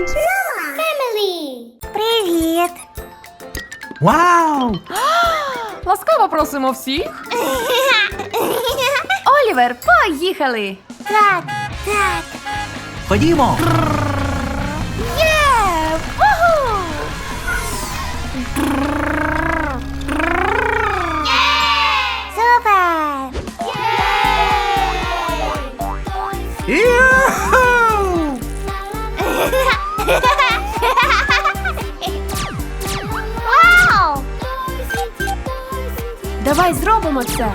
Orange Mama Family. Привіт. Вау! Ласкаво просимо всіх. Олівер, поїхали! Так, так. Ходімо! Є! Вугу! Давай зробимо це.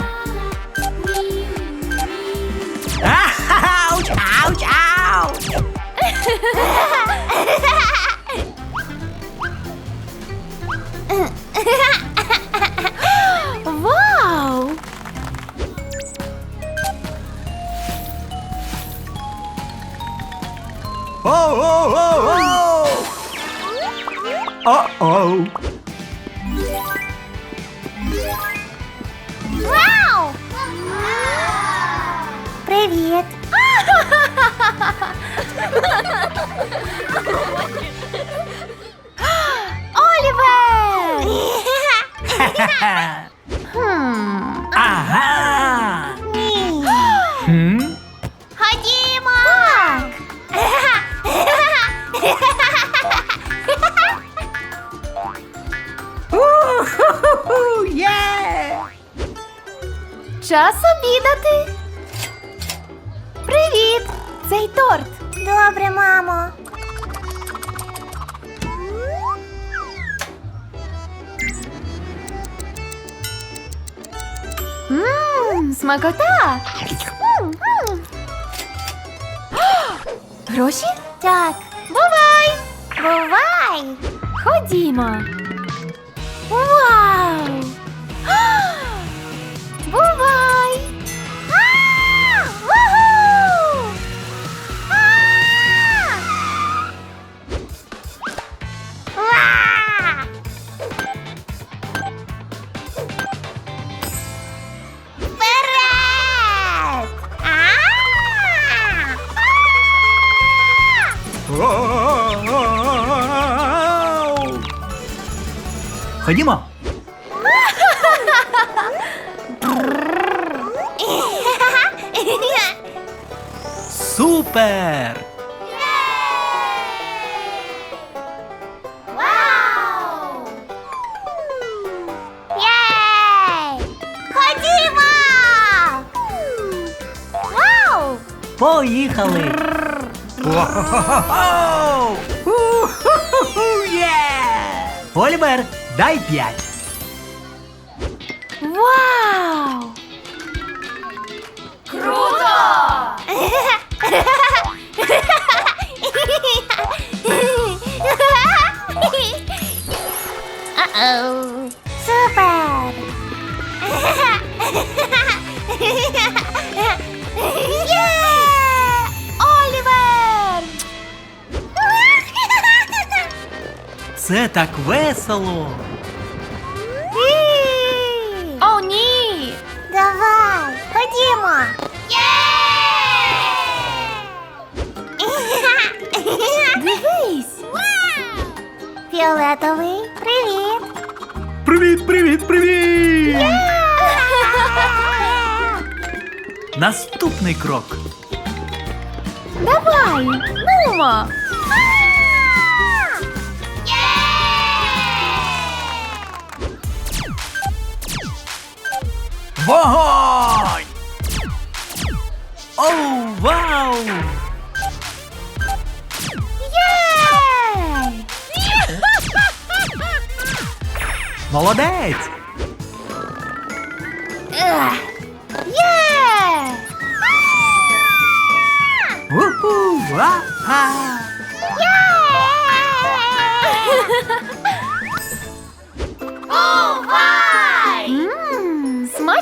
Ауч! Ауч! Ауч! Вау! Оу-оу-оу-оу! О-оу! Вау! Привіт. Олівер! Ага! Час обідати. Привіт! Цей торт. Добре, мамо. Мм, смакота. М, м. Гроші? Так. Бувай! Бувай. Ходімо. Ходімо! Супер! Вау! Єй! Ходімо! Вау! Поїхали! У-ху-ху-ху! Дай 5. так весело! О, ні! Давай, ходімо. Дивись! Фіолетовий, привіт. Привіт, привіт, привіт! Наступний крок. Давай! Нумо! Вогонь! Оу, вау! Єй! Молодець! Є! Уху! Ага!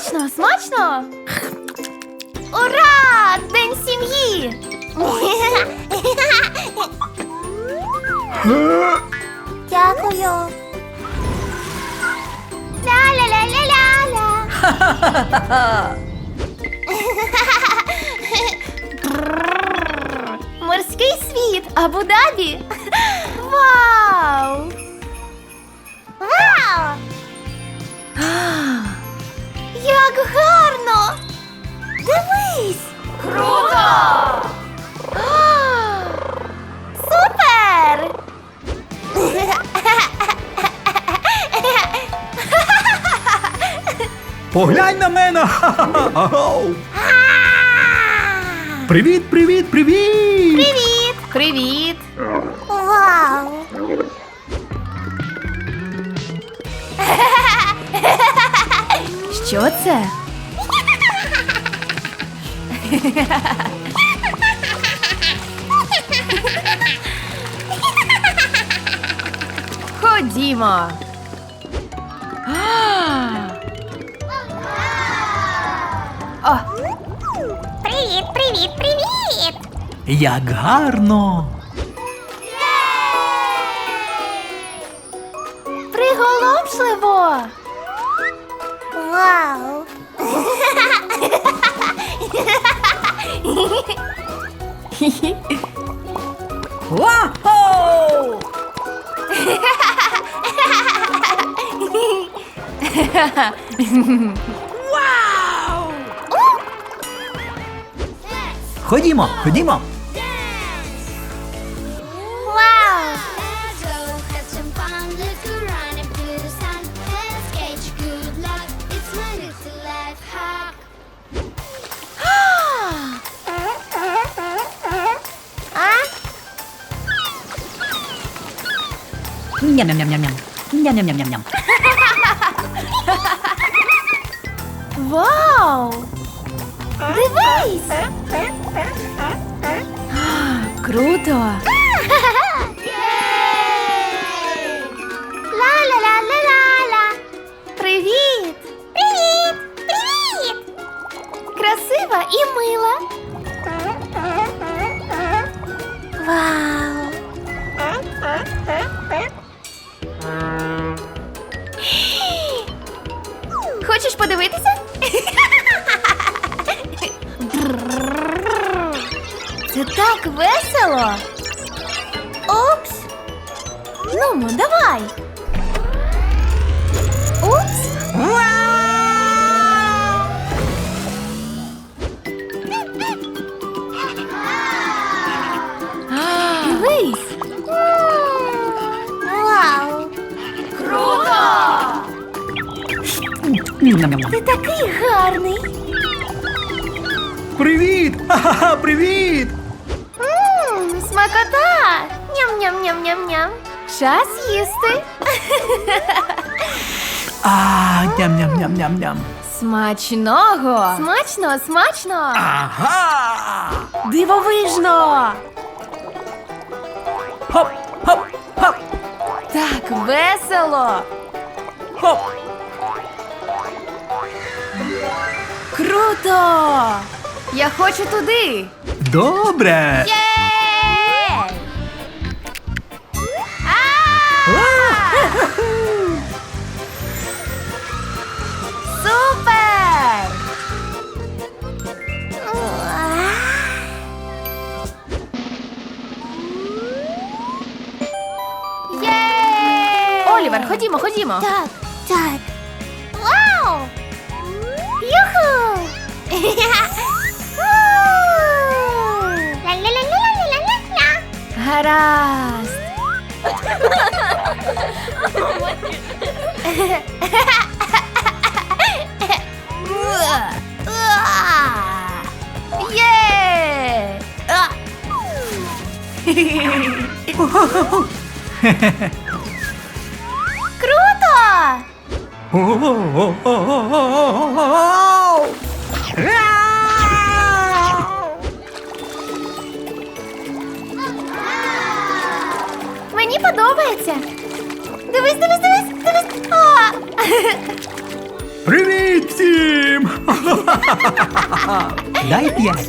смачно, смачно! Ура! День сім'ї! Дякую. Ля-ля-ля-ля-ля-ля. Морський світ! Абу-Дабі! Вау! Вау! Як гарно! Дивись! Круто! Супер! Поглянь на мене! Ха-ха-ха! Привіт, привіт, привіт! Привіт! Привіт! Вау! Що це? Ходімо. О, Привіт, привіт, привіт! Як гарно! приголомшливо. Вау! Вау! Ходімо, ходімо! Ням-ням-ням-ням-ням. Ням-ням-ням-ням-ням. Вау! Дивись! Круто! Ла-ла-ла-ла-ла-ла! Привіт! Привіт! Привіт! Красива і мила. Подивитися? Це так весело. Опс. Ну, давай. Ти такий гарний. Привіт! Ха-ха-ха, привіт! Мм, смакота. Ням-ням-ням-ням-ням. Час їсти. А, ням-ням-ням-ням-ням. Смачного. Смачно, смачно. Ага! Дивовижно. Хоп, хоп, хоп, Так весело. хоп! Круто. Я хочу туди. Добре! Єй! Супер! Єй! Олівер, ходімо, ходімо. Так, так. Є! А! Круто! О-о-о-о-о-о-о-о! Мені подобається. Дивись, дивись, дивись, дивись. А! Привіт всім! Дай п'ять.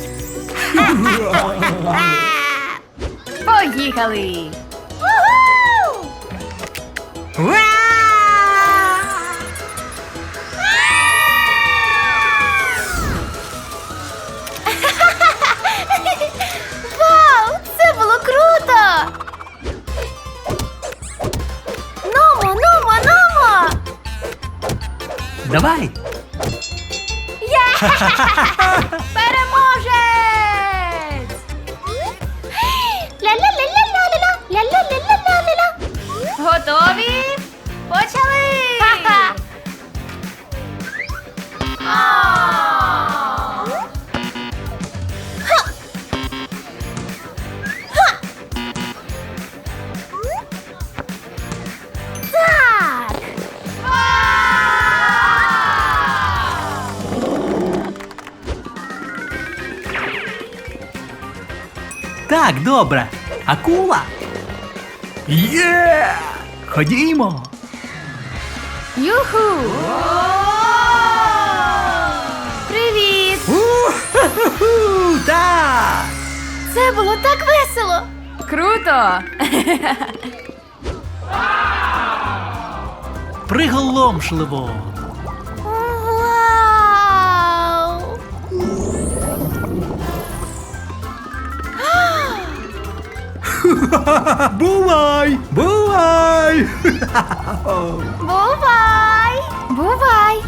Поїхали! Уху! Давай. Переможець! Так, добре. Акула. Є! Ходімо. Юху! Привіт! У-ху-ху-ху, Так. Це було так весело! Круто! Приголомшливо. Бувай! Бувай! Бувай. Бувай! Бувай.